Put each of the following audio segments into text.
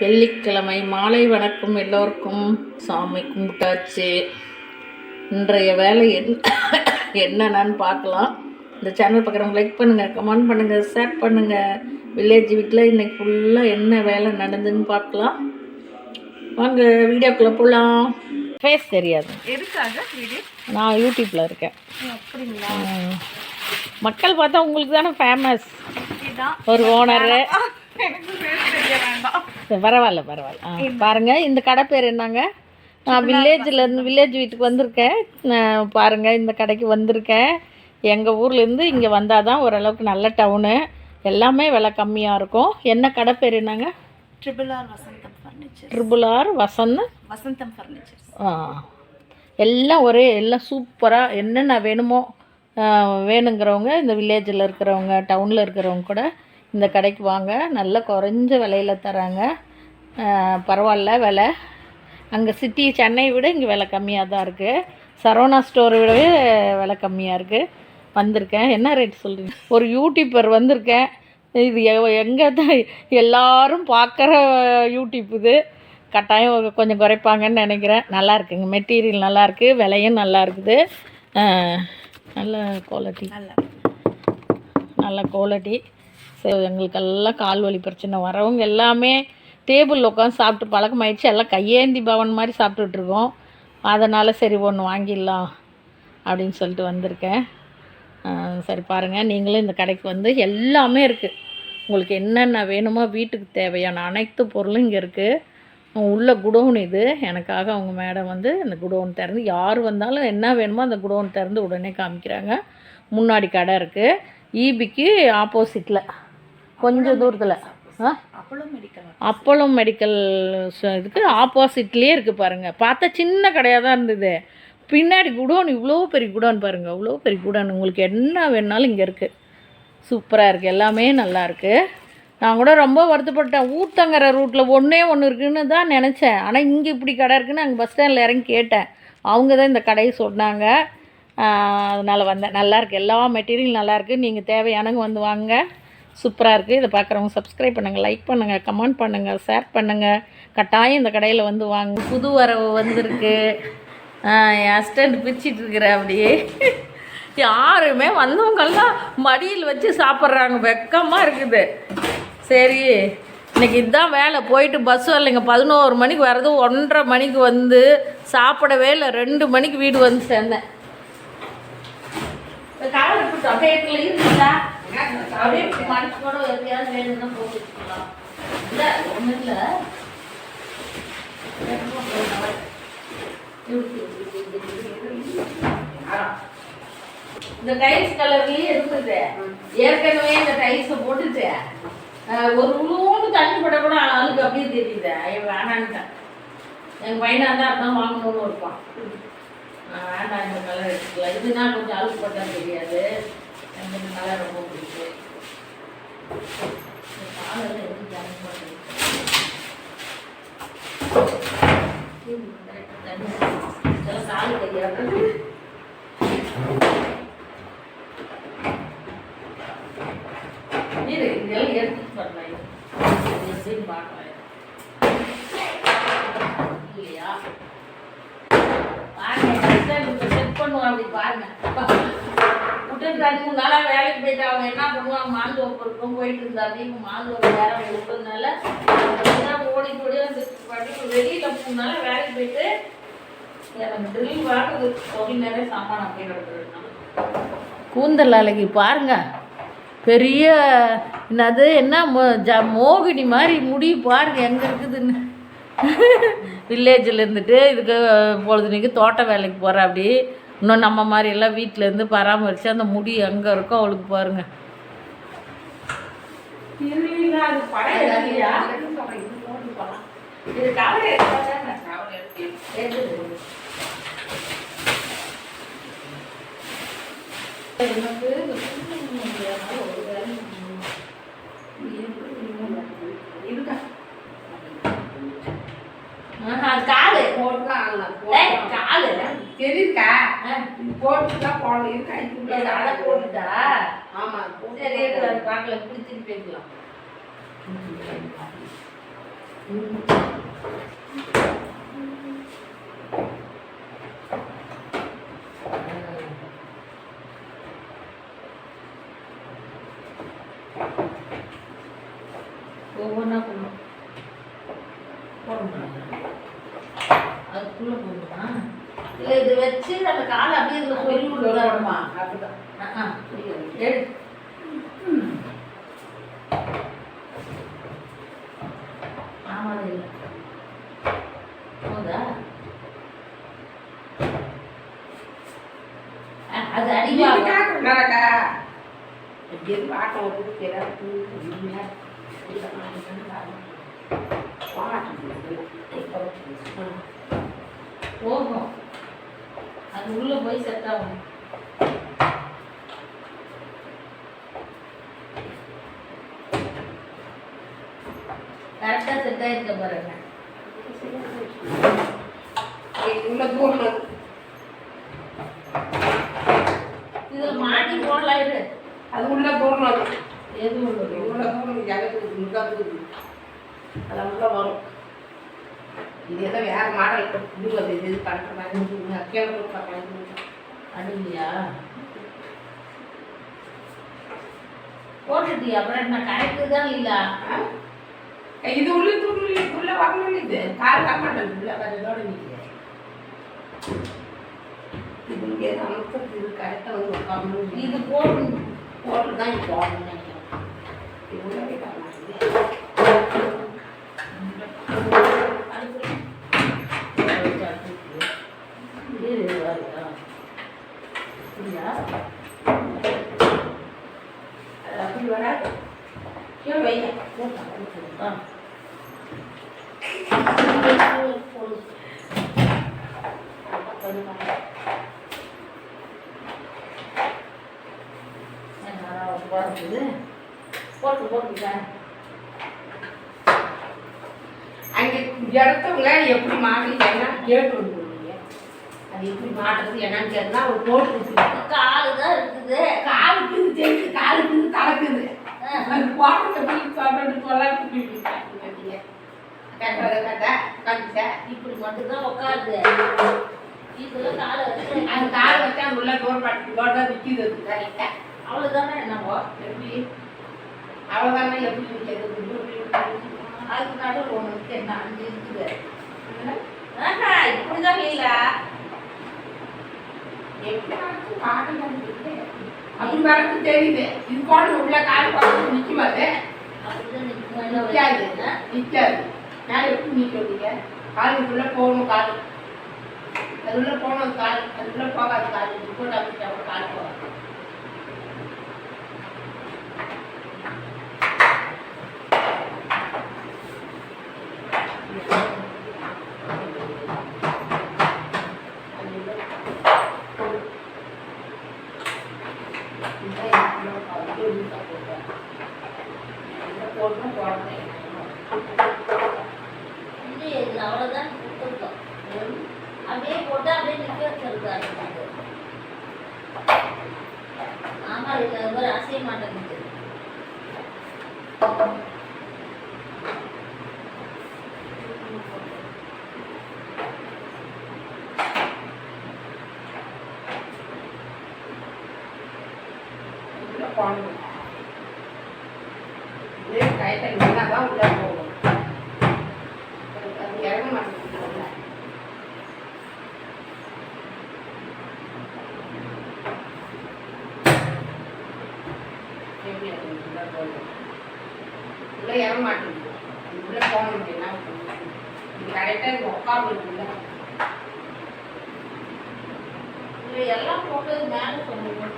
வெள்ளிக்கிழமை மாலை வணக்கம் எல்லோருக்கும். சாமி கும்பிட்டாச்சு. இன்றைய வேலை என்ன என்னென்னு பார்க்கலாம். இந்த சேனல் பார்க்குறவங்க லைக் பண்ணுங்கள் கமெண்ட் பண்ணுங்கள் ஷேர் பண்ணுங்கள் வில்லேஜ் வீட்டில் இன்னைக்கு ஃபுல்லாக என்ன வேலை நடந்துன்னு பார்க்கலாம். வாங்க வீடியோக்குள்ளே போகலாம் ஃபேஸ் தெரியாது. எதுக்காக வீடியோ? நான் யூடியூப்பில் இருக்கேன். அப்படிங்களா. மக்கள் பார்த்தா உங்களுக்கு தானே ஃபேமஸ் ஒரு ஓனரு பரவாயில்ல பரவாயில்ல. ஆ பாருங்க இந்த கடை பேர் என்னங்க? நான் வில்லேஜில் இருந்து வில்லேஜ் வீட்டுக்கு வந்திருக்கேன். நான் பாருங்க இந்த கடைக்கு வந்திருக்கேன். எங்கள் ஊர்லேருந்து இங்கே வந்தால் தான் ஓரளவுக்கு நல்ல டவுனு எல்லாமே விலை கம்மியாக இருக்கும். என்ன கடை பேர் என்னங்க? Triple R Vasantham furniture triple R Vasanth? Vasantham furniture ஆ. எல்லாம் ஒரே எல்லாம் சூப்பராக என்னென்ன வேணுமோ வேணுங்கிறவங்க இந்த வில்லேஜில் இருக்கிறவங்க டவுனில் இருக்கிறவங்க கூட இந்த கடைக்கு வாங்க. நல்ல குறைஞ்ச விலையில் தராங்க. பரவாயில்ல விலை. அங்கே சிட்டி சென்னையை விட இங்கே விலை கம்மியாக தான் இருக்குது சரவணா ஸ்டோரை விடவே விலை கம்மியாக இருக்குது வந்திருக்கேன். என்ன ரேட் சொல்கிறீங்க ஒரு யூடியூப்பர் வந்திருக்கேன். இது எங்கே தான் எல்லாரும் பார்க்குற யூடியூப் இது. கட்டாயம் கொஞ்சம் குறைப்பாங்கன்னு நினைக்கிறேன். நல்லா இருக்குங்க. மெட்டீரியல் நல்லா இருக்கு. விலையும் நல்லா இருக்குது. நல்ல குவாலிட்டி நல்லா. நல்ல குவாலிட்டி எங்களுக்கெல்லாம் கால் வலி பிரச்சனை வரவங்க எல்லாமே டேபிளில் உட்காந்து சாப்பிட்டு பழக்கமாயிடுச்சு. எல்லாம் கையேந்தி பவன் மாதிரி சாப்பிட்டுட்ருக்கோம் அதனால் சரி ஒன்று வாங்கிடலாம் அப்படின்னு சொல்லிட்டு வந்திருக்கேன். சரி பாருங்கள் நீங்களும் இந்த கடைக்கு வந்து எல்லாமே இருக்குது உங்களுக்கு என்னென்ன வேணுமோ வீட்டுக்கு தேவையான அனைத்து பொருளும் இங்கே இருக்குது உள்ள குடோன் இது. எனக்காக அவங்க மேடம் வந்து இந்த குடோன் திறந்து யார் வந்தாலும் என்ன வேணுமோ அந்த குடோன் திறந்து உடனே காமிக்கிறாங்க. முன்னாடி கடை இருக்குது ஈபிக்கு ஆப்போசிட்டில் கொஞ்சம் தூரத்தில். ஆ? அப்பளோ மெடிக்கல் இதுக்கு ஆப்போசிட்லேயே இருக்குது பாருங்கள் பார்த்தா சின்ன கடையாக தான் இருந்தது. பின்னாடி குடோன் இவ்வளோ பெரிய குடோன் பாருங்கள் அவ்வளோ பெரிய குடோன். உங்களுக்கு என்ன வேணாலும் இங்கே இருக்குது சூப்பராக இருக்குது எல்லாமே நல்லா இருக்குது நான் கூட ரொம்ப வருத்தப்பட்டேன். ஊத்தங்கரை ரூட்டில் ஒன்றே ஒன்று இருக்குன்னு தான் நினச்சேன். ஆனால் இங்கே இப்படி கடை இருக்குன்னு அங்கே பஸ் ஸ்டாண்டில் இறங்கி கேட்டேன். அவங்க தான் இந்த கடையை சொன்னாங்க. அதனால் வந்தேன். நல்லா இருக்கு. எல்லா மெட்டீரியல் நல்லா இருக்கு. நீங்கள் தேவையானவங்க வந்து வாங்க. சூப்பராக இருக்குது இதை பார்க்குறவங்க சப்ஸ்கிரைப் பண்ணுங்கள் லைக் பண்ணுங்கள் கமெண்ட் பண்ணுங்கள் ஷேர் பண்ணுங்கள் கட்டாயம் இந்த கடையில் வந்து வாங்க. புது வரவு வந்திருக்கு. என் ஹஸ்பண்ட் பிரிச்சிட்டு இருக்கிற அப்படியே. யாருமே வந்தவங்கெல்லாம் மடியில் வச்சு சாப்பிட்றாங்க. வெக்கமாக இருக்குது. சரி இன்னைக்கு இதுதான் வேலை. போயிட்டு பஸ் வரலைங்க. பதினோரு மணிக்கு வர்றது. ஒன்றரை மணிக்கு வந்து சாப்பிடவே இல்லை. ரெண்டு மணிக்கு வீடு வந்து சேர்ந்தேன். இந்த இருக்கட்டும், அப்படியே இருக்குல்ல, அப்படியே இப்படி மடிச்சு கூட எதையாவது வேணும்னா போட்டு இல்லை ஒன்றும் இல்லை. இல்ல. இந்த டைல்ஸ் கலர்லயே இருந்தது. ஏற்கனவே இந்த டைல்ஸை போட்டுட்டு ஒரு உழுவோடு தண்ணி பட கூட ஆளுக்கு அப்படியே தெரியுது. ஐயோ வேணான்ட்டேன். எங்கள் பையனாக தான் அதான் வாங்கணும்னு இருப்பான். நான் வேண்டாம் இந்த கலர் எடுத்துக்கலாம். இதுனா கொஞ்சம் அழுக்கு பட்டா தெரியாது. எனக்கு இந்த கலர் ரொம்ப பிடிக்கும். பால் வந்து எப்படி ஜாயின் பண்ணுறது தெரியாது இதெல்லாம் எடுத்துட்டு வரலாம் பார்க்கலாம் இல்லையா? பாருங்க செட் பண்ணுவான் அப்படி பாருங்க. விட்டுட்டு ரெண்டு மூணு நாளாக வேலைக்கு போயிட்டு அவங்க என்ன பண்ணுவாங்க? மாந்தோப்பு இருக்கும் போயிட்டு இருந்தாங்க. இப்போ மாந்தோப்பு வேலை விட்டதுனால அப்படிதான் ஓடி ஓடி வந்து படிப்பு வெளியில் போனால வேலைக்கு போயிட்டு எனக்கு ட்ரில் வாங்குது. கொஞ்ச நேரம் சாமான் அப்படின்னு கிடக்குறது கூந்தல் அழகி பாருங்க. பெரிய என்னது? என்ன மோ- ஜ மோகினி மாதிரி முடி பாருங்க எங்கே இருக்குதுன்னு. வில்லேஜில் இருந்துட்டு இதுக்கு பொழுதுனைக்கு தோட்ட வேலைக்கு போகிற அப்படி. இன்னும் நம்ம மாதிரி எல்லாம் வீட்டில் இருந்து பராமரித்து அந்த முடி எங்கே இருக்கோ அவளுக்கு பாருங்க. காலு. காலு. தெரியுதுக்கா ஆ, போட்டுதான் போடலாம் இருக்கா இது அதை போட்டுட்டா? ஆமா சரி அது பார்க்கல திருப்பி வைக்கலாம் ஒவ்வொன்றா போடணும். போடணும் அதுக்குள்ளே போடணுமா இல்லை இது வச்சு அந்த காலை அப்படியே இதில் சொல்லி விடுவாருமா அப்படிதான். ஆ எடு. ஆமாம் இல்லை போதா அது அடிவாகும் நடக்கா எப்படி இருக்கு? ஆட்டம் வருது தெரியாது உண்மையா இந்த மாதிரி பண்ணாங்க. பாட்டு. போகும் அது உள்ள போய் செட் ஆகும். கரெக்டாக செட் ஆயிருக்க பாருங்க. இது இதில் மாட்டி போடலாம் இரு. அது உள்ள அது எது உள்ள தூரம் ஜகத்துக்கு முக்காது அது உள்ள வரும். இது ஏதோ வேற மாடல் இது அது இது பண்ணுறாங்க கீழே கூட பார்க்கலாம் அடிலையா போட்டுட்டியா? அப்புறம் என்ன கரெக்டு தான் இல்லை இது உள்ள இது உள்ள வரணும் இது. கால் வர மாட்டேன் உள்ள வேற இதோட நிற்குது இது இங்கே அமுக்கிறது இது கரெக்டாக வந்து உட்காரணும் இது இது போடணும். போட்டு தான் இப்போ போடணும்னு நினைக்கிறேன். இது உள்ள போய் வர மாட்டேங்குது அது அப்படி வராது கீழே வைங்க போட்டா போட்டு போட்டுட்டேன் அங்கே இடத்தவங்க எப்படி மாட்டீங்கன்னா கேட்டு விடுவீங்க அது எப்படி மாட்டுறது என்னன்னு கேட்டா ஒரு போட்டு கொடுத்துருக்கோம் காலு தான் இருக்குது. காலுக்கு தெரிஞ்சு காலுக்கு கலக்குது அது போட்டு எப்படி சொல்றது சொல்லாது கட்டுறத கட்ட கட்ட இப்படி மட்டும்தான் உட்காருது இதுல காலை வச்சு அந்த காலை வச்சு அங்கே உள்ள டோர் நிற்கிது அது கரெக்டாக அவ்வளோதானே என்னவோ எப்படி? அவ்வளோதானே எப்படி அதுக்கு நடுவில் இருக்கு என்ன அஞ்சு இருக்குது? ஆஹா இப்படிதான் இல்லையா அப்படி வரது தெரியுது. இது போன உள்ள கால் அது அப்படிதான் நிற்காது நிற்காது மேலே எப்படி நிற்கிறீங்க கால் உள்ள போகணும் கால் அது உள்ள போகணும் கால் அது உள்ள போகாது கால் போட்டு அப்படி கால் போகாது அது உள்ள போகணும். போட்டு போடுறேன் இல்லை இதில் அவ்வளோதான் கொடுத்துருக்கோம் அப்படியே போட்டு அப்படியே நிற்க வச்சிருக்காரு ஆமாம் இது மாதிரி அசைய மாட்டேங்குது உள்ள போகணும் இதே கைட்ட நின்னாதான் உள்ள போகும் அது அது இறங்க மாட்டேங்குது உள்ள. எப்படி அது உள்ள இறங்க மாட்டேங்குது. உள்ள என்ன பண்ணணும்? இது கரெக்டாக இது உள்ள இல்லை எல்லாம் போட்டு மேலே சொல்லுவோம்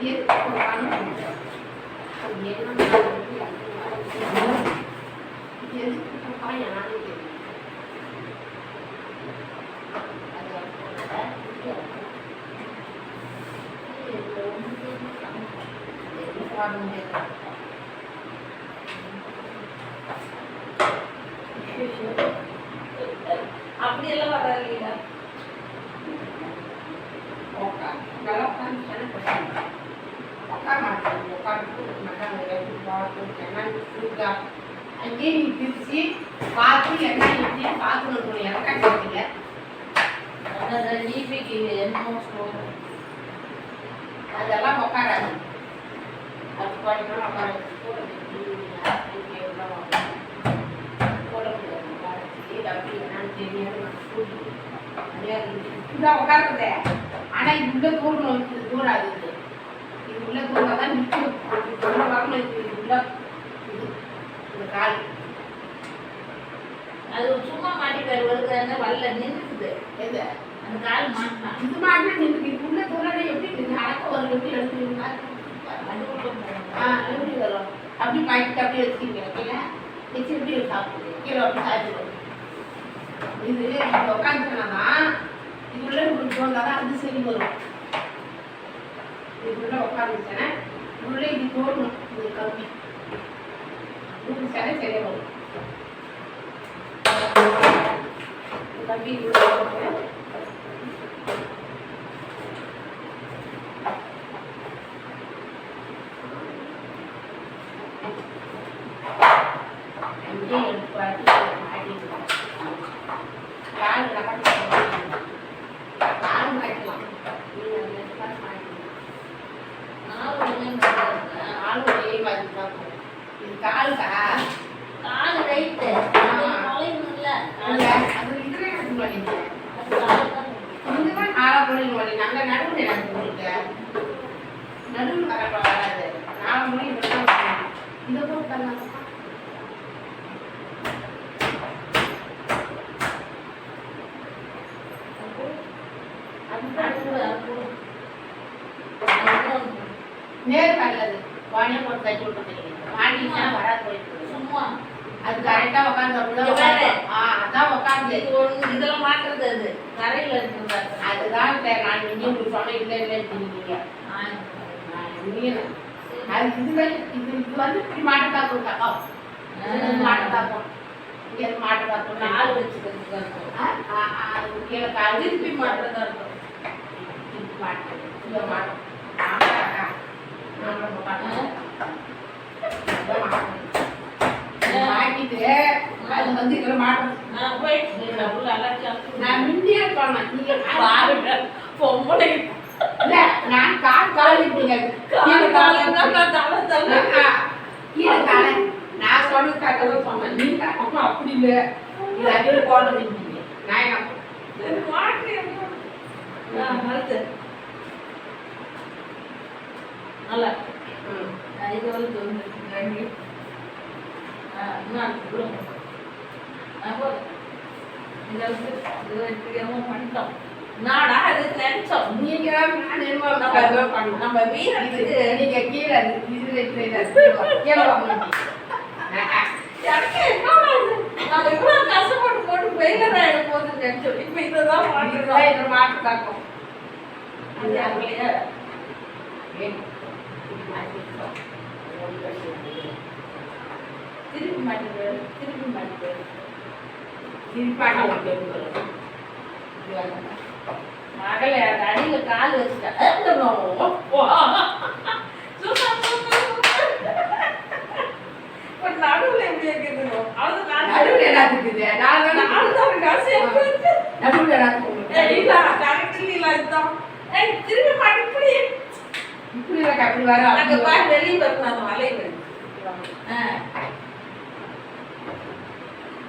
எதுக்கு உட்காரணும் நானே அப்படி எல்லாம் வராதுங்களா அங்கேயே நீ பிரித்து பார்த்து என்ன இப்படி பார்க்கணும் இறக்கா கேட்டீங்க அதெல்லாம் உட்காராது அது படிக்கணும் உட்காராது போட போட முடியாது உட்காரத்துக்கு அப்படி என்னன்னு தெரியாது நான் சொல்லுவேன் இப்படிதான் உட்காருதே ஆனா இது. உள்ள தூரணும் இது இது உள்ள தூரம் தான் நிற்கும். இது உள்ள வரணும் இது இது உள்ள இது. இந்த கால். அது சும்மா மாட்டிக்காரு வருது வரல நின்றுக்குது. எது அந்த கால் மாட்டினான் இது மாதிரி நின்று இது உள்ள தூரம் எப்படி நின்று? அடக்க வரும் எப்படி எடுத்துருங்க ஆ எப்படி வரும் அப்படி பாய்க்கிட்டு அப்படியே வச்சுக்கிறீங்க கீழே வச்சு எப்படி கீழே அப்படி சாப்பிடுவோம் இது இப்படி இது இப்படி தோந்தாதான் தான் அது சரி வரும் இது உட்காந்துச்சேன்னா உள்ள இது தோணும் இது கம்மி இது சரி வரும் இந்த கம்பி இது உள்ள போட்டு அங்கேயே எடுத்து பார்த்து மாட்டிக்கலாம் கால் நகர்த்தலாம் கால் மாட்டலாம் நீங்கள் அந்த இடத்துல மாட்டிக்கலாம் கால் ஒரே மாதிரி தான் போகும். இது காலுக்கா கால் ரைட்டு ஆமா. நுழையணும்ல அங்க அது இதுவே எனக்கு மாட்டேங்குது இதுதான் நாளா மொழி மொழி நல்ல நடுவில் எனக்கு உங்களுக்கு நடுவில் கரெக்டாக வராது நாலு மொழி மட்டும் இதை போட்டு தரலாம் நேர் நல்லது வாணியை போட்டு தட்டி விட்டுருக்கீங்க வாணினா வராது போயிட்டு. சும்மா. அது கரெக்டா உட்காந்து. ஆ அதான் உட்காந்து மாட்டுறது அது. கரையில இருக்கிறதா அதுதான் நான் இங்கே உங்களுக்கு சொன்னேன் இல்லை நீங்க அது இதுவே இது இது வந்து இப்படி மாட்டு காக்கும் தக்கா மாட்டு காக்கும் இங்கே மாட்டு காக்கும் கால் வச்சுக்கிறதுக்கு அது கீழே கால் திருப்பி மாட்டுறதா இருக்கும். திருப்பி மாட்டு. இங்கே மாட்டும் மாட்டிட்டு அது வந்து இதில் மாட்டோம் நான் போயிட்டு நான் நீங்க பாருங்க. பொம்பளை. இல்ல நான் கால் நான் சொன்னது கரெக்டாக சொன்னேன். நீ கரெக்டாக அப்படி இல்லை. இது போடுறது இல்லைங்க நான் நல்லா. இது வந்து ரெண்டு அப்போ தெரியாம பண்ணிட்டோம். நாடா அது நினைச்சோம் நீங்க நம்ம வீரத்துக்கு நீங்க கீழே? நம்ம இவ்வளவு கஷ்டப்பட்டு போட்டு ஃபெயிலர் ஆயிட போகுதுன்னு நினைச்சோம் இப்போ இதை தான் இதை மாட்டு காக்கும் அது யாருலையா திருப்பி மாட்டுறது திருப்பி மாட்டுறது மகளே அடியில கால் வச்சுட்டா. நடுவுல எப்படி இருக்குது நடுவுல என்ன இருக்குது நான் தானே நாலு காசு நடுவுல ஏய், இல்ல, correct இல்ல, இதுதான். ஏய், திருப்பி மாட்டு, இப்படி. இப்படி இல்லை அப்படி வர அங்க பாரு, வெளிய வரணும், அந்த வளைவு. ஆ.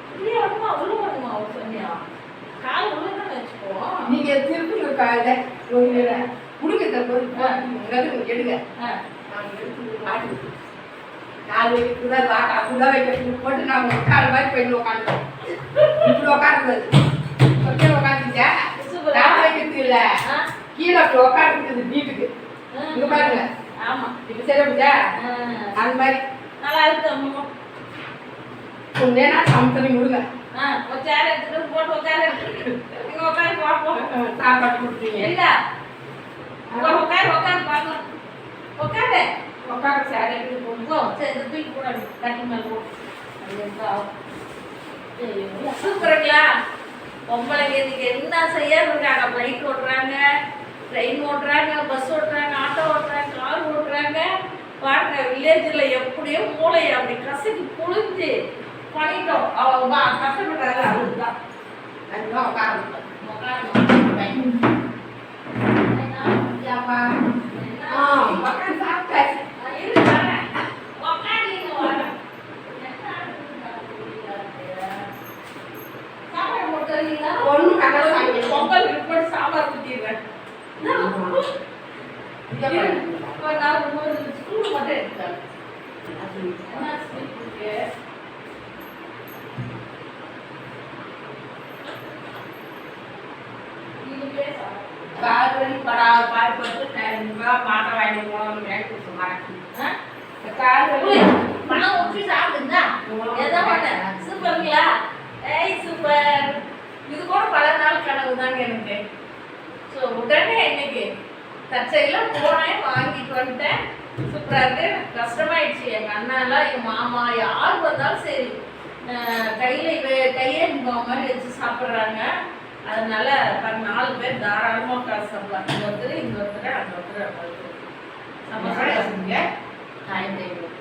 இப்படியே வரணுமா, உள்ள வரணுமா, அவ சொன்னியா? கால் உள்ளதானே வச்சுக்கோ. நீங்க ஒரு குடுக்கத்தை போய் நடுவு எடுங்க. நான் வாட்டா கூட போட்டு நான் உட்கார மாதிரி போய் உட்காந்துட்டோம் இப்படி உட்காருறது கொஞ்சம் உட்காந்துச்சா சூப்பரா? கால் வைக்கிறது இல்ல. கீழே அப்படி வீட்டுக்கு. இங்க பாருங்க ஆமா. இப்ப சரியா. அந்த மாதிரி நல்லா இருக்கு, அம்மா. கொஞ்ச நேரம் சமைச்சு ஒரு எடுத்துட்டு வந்து போட்டு. இங்க உட்காரு, பார்ப்போம். சாப்பாடு இல்ல. உட்காரு, உட்காரு, உட்காரு, பார்க்கலாம். உட்காரு. உட்கார சேரை எடுத்து போட்டு போ, சரி, தூக்கி அப்படி, கட்டி மேல. ஐயோ, சூப்பருங்களா? பொம்பளைங்க இன்னைக்கு என்ன செய்ய இருக்காங்க பைக் ஓட்டுறாங்க ட்ரெயின் ஓட்டுறாங்க பஸ் ஓட்டுறாங்க ஆட்டோ ஓட்டுறாங்க கார் ஓட்டுறாங்க. பாருங்க வில்லேஜில் எப்படியோ மூளையை அப்படி கசக்கி புழிஞ்சு பண்ணிட்டோம். அவங்க கஷ்டப்பட்டாங்க அவருக்கு தான் அதுதான் உட்காந்து ஆ உட்காந்து சாப்பிட்டாச்சு ஒண்ணும் கடை வாங்கி பொங்கல் ரிப்போர்ட் சாம்பார் குத்திடுறேன் இப்போ நான் ஒரு ஸ்கூல் மட்டும் எடுத்தேன் என்ன ஸ்கூல் இருக்கு நீங்க பேச கால்வழி படா பாடுபட்டு மாட்ட வாங்கி போகணும் வேலைக்கு கால்வழி பணம் ஊற்றி சாப்பிடுங்க எதை பண்ண சூப்பருங்களா ஏய் சூப்பர் இது கூட பல நாள் கனவு தாங்க எனக்கு ஸோ உடனே இன்னைக்கு தற்செயலாம் போனேன் வாங்கிட்டு வந்துட்டேன் சூப்பராக இருக்கு எனக்கு கஷ்டமாயிடுச்சு எங்கள் அண்ணாலாம் எங்கள் மாமா யார் வந்தாலும் சரி அஹ் கையில கையே இந்த மாதிரி வச்சு சாப்பிட்றாங்க. அதனால நாலு பேர் தாராளமாக காசு சாப்பிடலாம் இங்க ஒருத்தர் இங்க ஒருத்தர் அங்க ஒருத்தர் அங்க ஒருத்தர் சாப்பிடுங்க சாயந்தரம்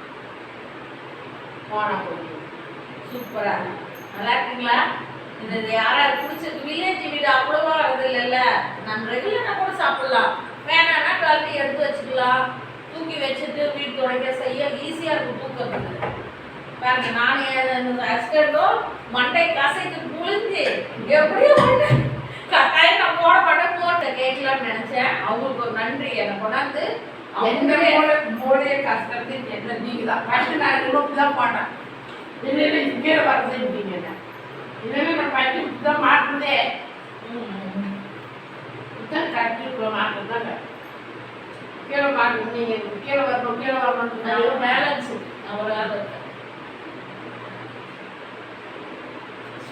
போனா போய் சூப்பரா நல்லா இருக்குங்களா? இந்த யாராவது பிடிச்சிருக்கு வில்லேஜ் வீடு அவ்வளோவா வருது இல்லைல்ல நம்ம ரெகுலராக கூட சாப்பிடலாம். வேணாம்னா கழட்டி எடுத்து வச்சுக்கலாம். தூக்கி வச்சுட்டு வீடு துடைக்க செய்ய ஈஸியாக இருக்கும் தூக்கிறதுக்கு பாருங்க நான் ஹஸ்பண்டும் மண்டை கசைக்கு புழிஞ்சு எப்படியும் கட்டாயம் நான் போட மாட்டேன் போட்ட கேட்கலாம்னு நினைச்சேன். அவங்களுக்கு ஒரு நன்றி. என்னை கொண்டாந்து அவங்களே மூளையை கஷ்டத்துக்கு என்ன நீங்க தான் ஃபஸ்ட்டு நான் இவ்வளோ தான் போட்டேன் இல்லைன்னா கீழே வர செஞ்சீங்க இல்லைன்னா நான் பட்டி தான் மாட்டுறதே. தான் கட்டி இவ்வளோ மாட்டுறது தாங்க கீழே மாட்டு நீங்கள் கீழே வரணும் கீழே வரணும் பேலன்ஸ் அவ்வளோ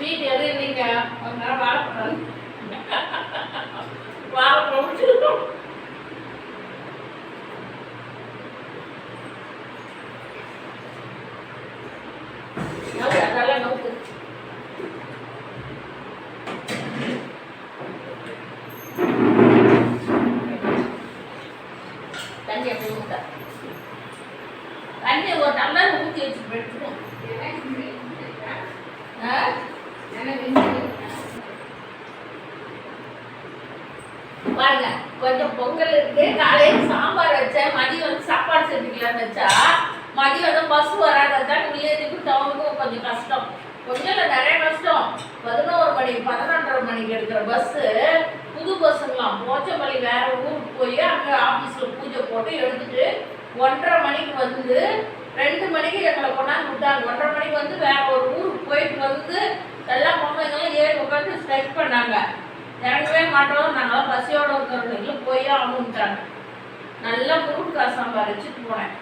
ஸ்வீட் எது இல்லைங்க ஒரு நேரம் வாழைப்பழம் வாழைப்பழம் வச்சிருக்கோம் நவுத்து, அதெல்லாம் நவுத்து. தண்ணி அப்படி ஊத்த தண்ணி ஒரு டம்ளர் ஊற்றி வச்சு எடுத்துக்கணும் ஆ பாருங்க கொஞ்சம் பொங்கல் இருக்கு காலையில சாம்பார் வச்சேன் மதியம் வந்து சாப்பாடு செஞ்சுக்கலாம்னு வச்சா மதியம் வந்து பஸ் வராததான் வில்லேஜுக்கும் டவுனுக்கும் கொஞ்சம் கஷ்டம். கொஞ்சம் இல்லை நிறைய கஷ்டம். பதினோரு மணி பதினொன்றரை மணிக்கு எடுக்கிற பஸ்ஸு புது பஸ்ஸுங்களாம் போச்சம்பள்ளி வேற ஊருக்கு போய் அங்கே ஆஃபீஸில் பூஜை போட்டு எடுத்துட்டு ஒன்றரை மணிக்கு வந்து ரெண்டு மணிக்கு எங்களை கொண்டாந்து விட்டாங்க. ஒன்றரை மணிக்கு வந்து வேற ஒரு ஊருக்கு போயிட்டு வந்து எல்லா பொம்பளைங்களும் ஏறி உட்காந்து ஸ்ட்ரைக் பண்ணாங்க. இறங்கவே மாட்டோம் நாங்களாம் பசியோட இருக்கிறவங்க போய் ஆகணுன்ட்டாங்க நல்லா முருங்கக்காய் சாம்பார் வச்சுட்டு போனேன்.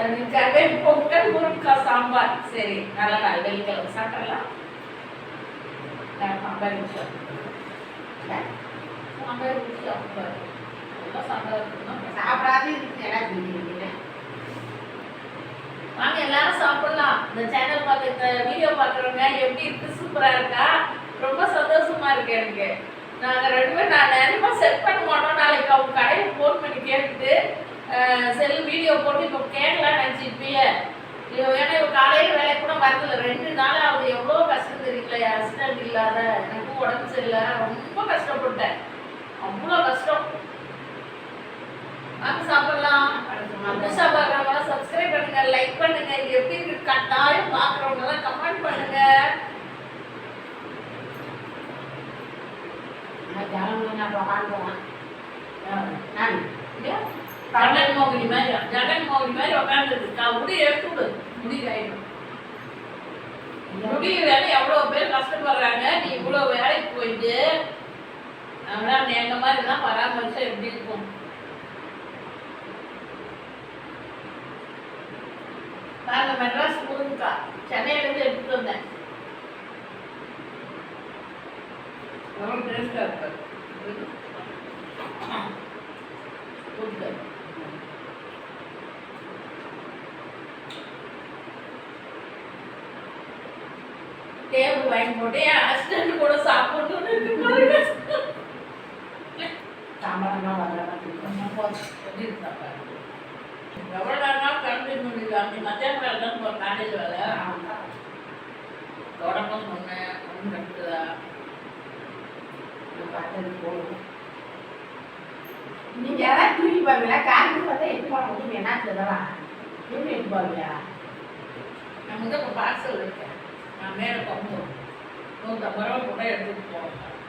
அதுக்காகவே பொங்கல் முருங்கக்காய் சாம்பார். சரி நல்ல நாள் வெள்ளிக்கிழமை சாப்பிடலாம். சாம்பார் வச்சோம் சாம்பார் ஊற்றி சாம்பார் நல்லா சாம்பார் இருக்கு எல்லாம் செஞ்சுருக்கீங்க வாங்க எல்லாரும் சாப்பிடலாம். இந்த சேனல் பார்க்க வீடியோ பார்க்குறவங்க எப்படி இருக்கு? சூப்பராக இருக்கா? ரொம்ப சந்தோஷமா இருக்கு எனக்கு. நாங்கள் ரெண்டு பேரும் நான் நேரமாக செட் பண்ண மாட்டோம். நாளைக்கு அவங்க கடையில் ஃபோன் பண்ணி கேட்டுட்டு செல் வீடியோ போட்டு இப்போ கேட்கலாம் நினச்சி இப்பயே இவ ஏன்னா இவ காலையில் வேலைக்கு கூட வரதில்ல. ரெண்டு நாள் அவரு எவ்வளோ கஷ்டம் தெரியல என் இல்லாத எனக்கும் உடம்பு சரியில்லை. ரொம்ப கஷ்டப்பட்டேன். அவ்வளோ கஷ்டம். வாங்க சாப்பிடலாம். புதுசா பார்க்குறவங்க சப்ஸ்கிரைப் பண்ணுங்க லைக் பண்ணுங்க. இது எப்படி இருக்கு? கட்டாயம் பார்க்குறவங்க எல்லாம் கமெண்ட் பண்ணுங்க. நான் நான் நான்? ஜெகன் மோகினி மாதிரி ஜெகன் மோகினி மாதிரி உட்காந்துருக்கு முடி எடுத்து விடு முடி ஆயிடும் முடி வேலை எவ்வளோ பேர் கஷ்டப்படுறாங்க. நீ இவ்வளோ வேலைக்கு போயிட்டு அதனால எங்க மாதிரி தான் பராமரிச்சா எப்படி இருக்கும்? நாங்கள் மெட்ராஸ் முருங்கக்கா சென்னையிலேருந்து எடுத்துட்டு வந்தேன். ரொம்ப டேஸ்டாக இருக்காது டேபிள் வாங்கி போட்டு என் ஹஸ்பண்ட் கூட சாப்பிடணும்னு இருக்கு பாருங்க. வர. எவ்வளோ கரண்ட் முடியல அப்படி மத்தியானம் வேலை தான் போகிற காலேஜ் வேலை தொடக்கம் சொன்னேன் ஒன்றும் நடக்குதா பார்த்தது நீங்க யாராவது தூக்கி பாருங்களா காலையில் பார்த்தா எட்டு போன முடியும் என்ன சொல்லலாம் எப்படி எட்டு நம்ம வந்து இப்போ பார்சல் இருக்கேன் நான் மேலே கொண்டு நூற்றம்பது ரூபா கூட எடுத்துகிட்டு போவேன்